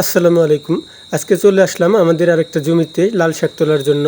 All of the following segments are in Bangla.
আসসালামু আলাইকুম। আজকে চলে আসলাম আমাদের আরেকটা জমিতে লাল শাক তোলার জন্য।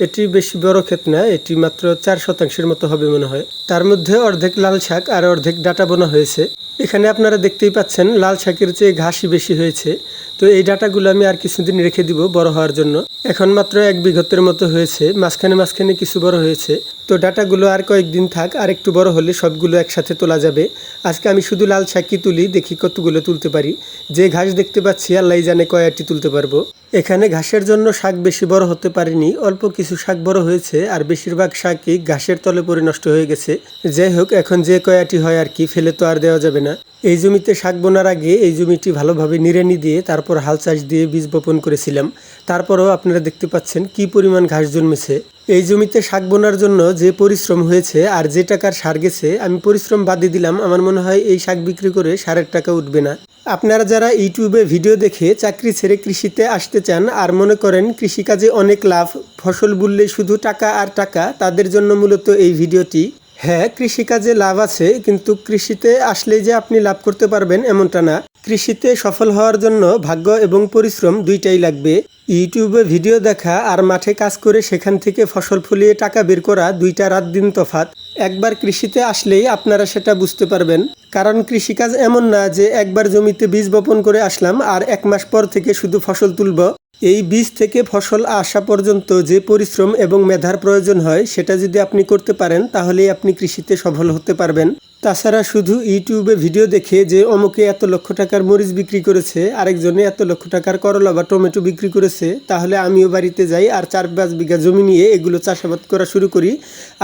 এটি বেশি বড় ক্ষেত না, এটি মাত্র চার শতাংশের মতো হবে মনে হয়। তার মধ্যে অর্ধেক লাল শাক আর অর্ধেক ডাটা বোনা হয়েছে। এখানে আপনারা দেখতেই পাচ্ছেন, লাল শাকের চেয়ে ঘাসই বেশি হয়েছে। তো এই ডাটাগুলো আমি আর কিছুদিন রেখে দিব বড় হওয়ার জন্য। এখন মাত্র এক বিঘতের মতো হয়েছে, মাঝখানে মাঝখানে কিছু বড় হয়েছে। তো ডাটাগুলো আর কয়েকদিন থাক, আর একটু বড় হলে সবগুলো একসাথে তোলা যাবে। আজকে আমি শুধু লাল শাকই তুলি, দেখি কতগুলো তুলতে পারি। যে ঘাস দেখতে পাচ্ছি আল্লাহ জানে কয়টি তুলতে পারব। এখানে ঘাসের জন্য শাক বেশি বড় হতে পারেনি, অল্প কিছু শাক বড় হয়েছে, আর বেশিরভাগ শাকই ঘাসের তলে পড়ে নষ্ট হয়ে গেছে। যাই হোক, এখন যে কয়াটি হয় আর কি, ফেলে তো আর দেওয়া যাবে না। এই জমিতে শাক বোনার আগে এই জমিটি ভালোভাবে নিড়ানি দিয়ে তারপর হাল চাষ দিয়ে বীজ বপন করেছিলাম। তারপরেও আপনারা দেখতে পাচ্ছেন কি পরিমাণ ঘাস জন্মেছে। এই জমিতে শাক বোনার জন্য যে পরিশ্রম হয়েছে আর যে টাকার সার গেছে, আমি পরিশ্রম বাদই দিলাম। আমার মনে হয় এই শাক বিক্রি করে সারের টাকা উঠবে না। আপনারা যারা ইউটিউবে ভিডিও দেখে চাকরি ছেড়ে কৃষিতে আসতে চান আর মনে করেন কৃষিকাজে অনেক লাভ, ফসল বুনলে শুধু টাকা আর টাকা, তাদের জন্য মূলত এই ভিডিওটি। হ্যাঁ কৃষিকাজে লাভ আছে, কিন্তু কৃষিতে আসলেই যে আপনি লাভ করতে পারবেন এমনটা না। কৃষিতে সফল হওয়ার জন্য ভাগ্য এবং পরিশ্রম দুইটাই লাগবে। ইউটিউবে ভিডিও দেখা আর মাঠে কাজ করে সেখান থেকে ফসল ফলিয়ে টাকা বের করা দুইটা রাত দিন তফাত একবার কৃষিতে আসলেই আপনারা সেটা বুঝতে পারবেন। কারণ কৃষিকাজ এমন না যে একবার জমিতে বীজ বপন করে আসলাম আর এক মাস পর থেকে শুধু ফসল তুলব। এই বীজ থেকে ফসল আসা পর্যন্ত যে পরিশ্রম এবং মেধার প্রয়োজন হয়, সেটা যদি আপনি করতে পারেন, তাহলেই আপনি কৃষিতে সফল হতে পারবেন। তাছাড়া শুধু ইউটিউবে ভিডিও দেখে যে অমুকে এত লক্ষ টাকার মরিচ বিক্রি করেছে, আরেকজনে এত লক্ষ টাকার করলা বা টমেটো বিক্রি করেছে, তাহলে আমিও বাড়িতে যাই আর চার পাঁচ বিঘা জমি নিয়ে এগুলো চাষাবাদ করা শুরু করি।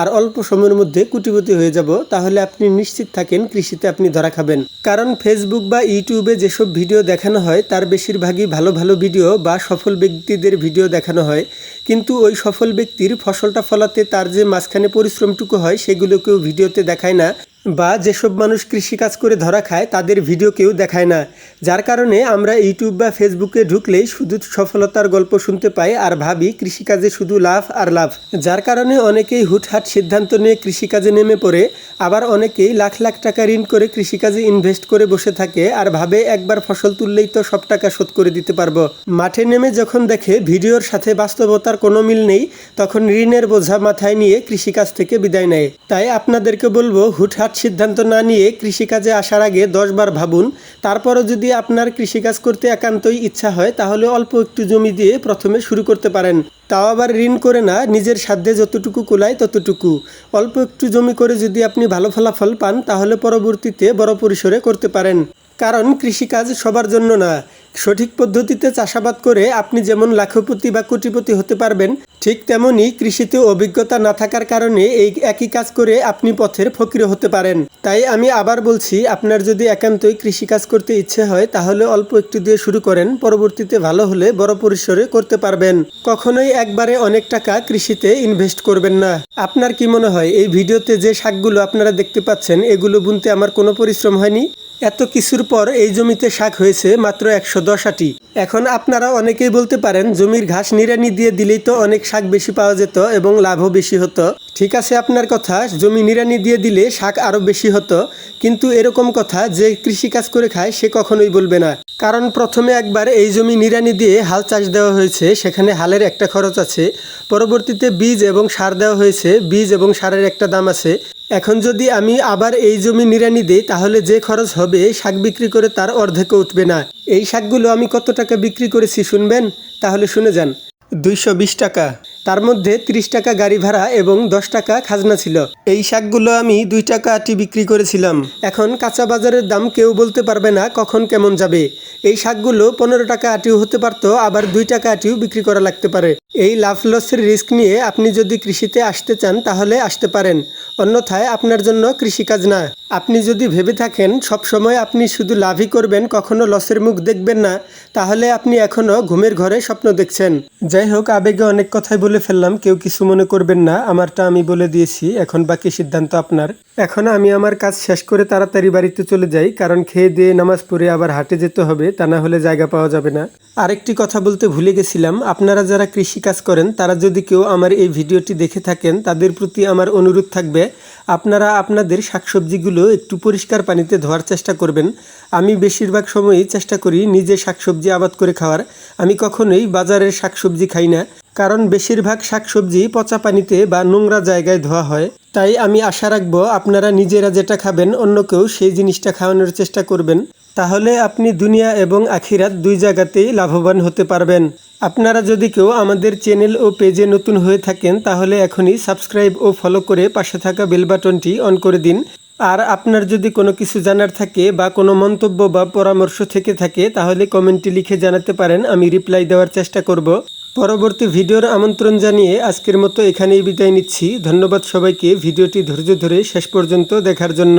আর অল্প সময়ের মধ্যে কুটিপতি হয়ে যাব, তাহলে আপনি নিশ্চিত থাকেন কৃষিতে আপনি ধরা খাবেন। কারণ ফেসবুক বা ইউটিউবে যেসব ভিডিও দেখানো হয়, তার বেশিরভাগই ভালো ভালো ভিডিও বা সফল ব্যক্তিদের ভিডিও দেখানো হয়। কিন্তু ওই সফল ব্যক্তির ফসলটা ফলাতে তার যে মাঝখানে পরিশ্রমটুকু হয় সেগুলো কেউ ভিডিওতে দেখায় না। বা যেসব মানুষ কৃষিকাজ করে ধরা খায়, তাদের ভিডিও কেউ দেখায় না। যার কারণে আমরা ইউটিউব বা ফেসবুকে ঢুকলেই শুধু সফলতার গল্প শুনতে পাই আর ভাবি কৃষিকাজে শুধু লাভ আর লাভ। যার কারণে অনেকেই হুটহাট সিদ্ধান্ত নিয়ে কৃষিকাজে নেমে পড়ে, আবার অনেকেই লাখ লাখ টাকা ঋণ করে কৃষিকাজে ইনভেস্ট করে বসে থাকে আর ভাবে একবার ফসল তুললেই তো সব টাকা শোধ করে দিতে পারব। মাঠে নেমে যখন দেখে ভিডিওর সাথে বাস্তবতার কোনো মিল নেই, তখন ঋণের বোঝা মাথায় নিয়ে কৃষিকাজ থেকে বিদায় নেয়। তাই আপনাদেরকে বলব, হুটহাট সিদ্ধান্ত না নিয়ে কৃষিকাজে আসার আগে দশবার ভাবুন, তারপরও যদি আপনার কৃষিকাজ করতে একান্তই ইচ্ছা হয়, তাহলে অল্প একটু জমি দিয়ে প্রথমে শুরু করতে পারেন। তাও আবার ঋণ করে না, নিজের সাধ্যে যতটুকু কুলায় ততটুকু। অল্প একটু জমি করে যদি আপনি ভালো ফলাফল পান, তাহলে পরবর্তীতে বড় পরিসরে করতে পারেন। কারণ কৃষিকাজ সবার জন্য না। সঠিক পদ্ধতিতে চাষাবাদ করে আপনি যেমন লাখপতি বা কোটিপতি হতে পারবেন, ঠিক তেমনই কৃষিতে অভিজ্ঞতা না থাকার কারণে এই একই কাজ করে আপনি পথের ফকির হতে পারেন। তাই আমি আবার বলছি, আপনার যদি একান্তই কৃষিকাজ করতে ইচ্ছে হয়, তাহলে অল্প একটু দিয়ে শুরু করেন, পরবর্তীতে ভালো হলে বড় পরিসরে করতে পারবেন। কখনোই একবারে অনেক টাকা কৃষিতে ইনভেস্ট করবেন না। আপনার কি মনে হয়, এই ভিডিওতে যে শাকগুলো আপনারা দেখতে পাচ্ছেন, এগুলো বুনতে আমার কোনো পরিশ্রম হয়নি? এত কিছুর পর এই জমিতে শাক হয়েছে মাত্র একশো দশ আটি এখন আপনারা অনেকেই বলতে পারেন, জমির ঘাস নিড়ানি দিয়ে দিলেই তো অনেক শাক বেশি পাওয়া যেত এবং লাভও বেশি হতো। ঠিক আছে আপনার কথা, জমি নিড়ানি দিয়ে দিলে শাক আরও বেশি হতো, কিন্তু এরকম কথা যে কৃষিকাজ করে খায় সে কখনোই বলবে না। কারণ প্রথমে একবার এই জমি নিড়ানি দিয়ে হাল চাষ দেওয়া হয়েছে, সেখানে হালের একটা খরচ আছে। পরবর্তীতে বীজ এবং সার দেওয়া হয়েছে, বীজ এবং সারের একটা দাম আছে। এখন যদি আমি আবার এই জমি নিরানি দিই, তাহলে যে খরচ হবে, শাক বিক্রি করে তার অর্ধেকও উঠবে না। এই শাকগুলো আমি কত টাকা বিক্রি করেছি, শুনবেন? তাহলে শুনে যান। দুইশো বিশ টাকা। তার মধ্যে ত্রিশ টাকা গাড়ি ভাড়া এবং দশ টাকা খাজনা ছিল। এই শাকগুলো আমি দুই টাকা আটি বিক্রি করেছিলাম। এখন কাঁচা বাজারের দাম কেউ বলতে পারবে না কখন কেমন যাবে। এই শাকগুলো পনেরো টাকা আটিও হতে পারতো, আবার দুই টাকা আটিও বিক্রি করা লাগতে পারে। এই লাভ লসের রিস্ক নিয়ে আপনি যদি কৃষিতে আসতে চান, তাহলে আসতে পারেন। অন্যথায় আপনার জন্য কৃষিকাজ না আপনি যদি ভেবে থাকেন, সব সময় আপনি শুধু লাভই করবেন, কখনো লসের মুখ দেখবেন না, তাহলে আপনি এখনও ঘুমের ঘরে স্বপ্ন দেখছেন। যাই হোক আবেগে অনেক কথাই বলে ফেললাম, কেউ কিছু মনে করবেন না, আমারটা আমি বলে দিয়েছি, এখন বাকি সিদ্ধান্ত আপনার। এখন আমি আমার কাজ শেষ করে তাড়াতাড়ি বাড়িতে চলে যাই, কারণ খেয়ে দিয়ে নামাজ পড়ে আবার হাটে যেতে হবে, তা না হলে জায়গা পাওয়া যাবে না। আরেকটি কথা বলতে ভুলে গেছিলাম, আপনারা যারা কৃষি কাজ করেন, তারা যদি কেউ আমার এই ভিডিওটি দেখে থাকেন, তাদের প্রতি আমার অনুরোধ থাকবে, আপনারা আপনাদের শাকসবজিগুলো একটু পরিষ্কার পানিতে ধোয়ার চেষ্টা করবেন। আমি বেশিরভাগ সময়ই চেষ্টা করি নিজে শাকসবজি আবাদ করে খাওয়ার। আমি কখনোই বাজারের শাকসবজি খাই না। কারণ বেশিরভাগ শাকসবজি পচা পানিতে বা নোংরা জায়গায় ধোয়া হয়। তাই আমি আশা রাখব আপনারা নিজেরা যেটা খাবেন অন্যকেও সেই জিনিসটা খাওয়ানোর চেষ্টা করবেন। তাহলে আপনি দুনিয়া এবং আখিরাত দুই জায়গাতেই লাভবান হতে পারবেন। আপনারা যদি কেউ আমাদের চ্যানেল ও পেজে নতুন হয়ে থাকেন, তাহলে এখনই সাবস্ক্রাইব ও ফলো করে পাশে থাকা বেল বাটনটি অন করে দিন। আর আপনার যদি কোনো কিছু জানার থাকে বা কোনো মন্তব্য বা পরামর্শ থেকে থাকে, তাহলে কমেন্টে লিখে জানাতে পারেন, আমি রিপ্লাই দেওয়ার চেষ্টা করব। পরবর্তী ভিডিওর আমন্ত্রণ জানিয়ে আজকের মতো এখানেই বিদায় নিচ্ছি। ধন্যবাদ সবাইকে। ভিডিওটি ধৈর্য ধরে শেষ পর্যন্ত দেখার জন্য।